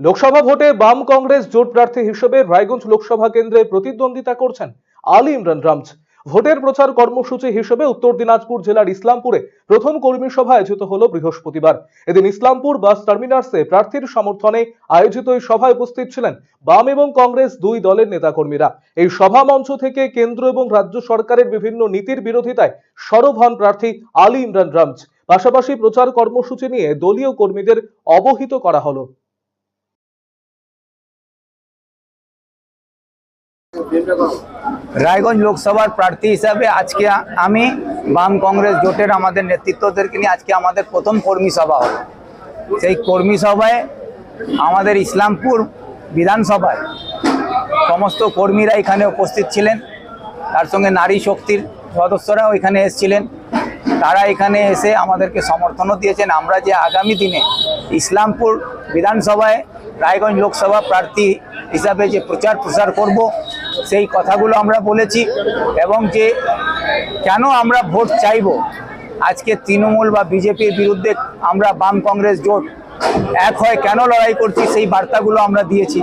লোকসভা ভোটে বাম কংগ্রেস জোট প্রার্থী হিসেবে রায়গঞ্জ লোকসভা কেন্দ্রে প্রতিদ্বন্দ্বিতা করছেন আলী ইমরান রামজ। ভোটের প্রচার কর্মসূচি হিসেবে উত্তর দিনাজপুর জেলার ইসলামপুরে প্রথম কর্মী সভা আয়োজিত হল বৃহস্পতিবার। এদিন ইসলামপুর বাস টার্মিনাসে প্রার্থীর সমর্থনে আয়োজিত এই সভায় উপস্থিত ছিলেন বাম এবং কংগ্রেস দুই দলের নেতাকর্মীরা। এই সভা মঞ্চ থেকে কেন্দ্র এবং রাজ্য সরকারের বিভিন্ন নীতির বিরোধিতায় সরব হন প্রার্থী আলী ইমরান রামজ। পাশাপাশি প্রচার কর্মসূচি নিয়ে দলীয় কর্মীদের অবহিত করা হলো। রায়গঞ্জ লোকসভার প্রার্থী হিসাবে আজকে আমি বাম কংগ্রেস জোটের আমাদের নেতৃত্বদেরকে নিয়ে আজকে আমাদের প্রথম কর্মী সভা হলো। সেই কর্মী সভায় আমাদের ইসলামপুর বিধানসভায় সমস্ত কর্মীরা এখানে উপস্থিত ছিলেন। তার সঙ্গে নারী শক্তির সদস্যরাও এখানে এসেছিলেন। তারা এখানে এসে আমাদেরকে সমর্থনও দিয়েছেন। আমরা যে আগামী দিনে ইসলামপুর বিধানসভায় রায়গঞ্জ লোকসভা প্রার্থী হিসাবে যে প্রচার প্রসার করব সেই কথাগুলো আমরা বলেছি এবং যে কেন আমরা ভোট চাইব? আজকে তৃণমূল বা বিজেপির বিরুদ্ধে আমরা বাম কংগ্রেস জোট এক হয় কেন লড়াই করছি সেই বার্তাগুলো আমরা দিয়েছি।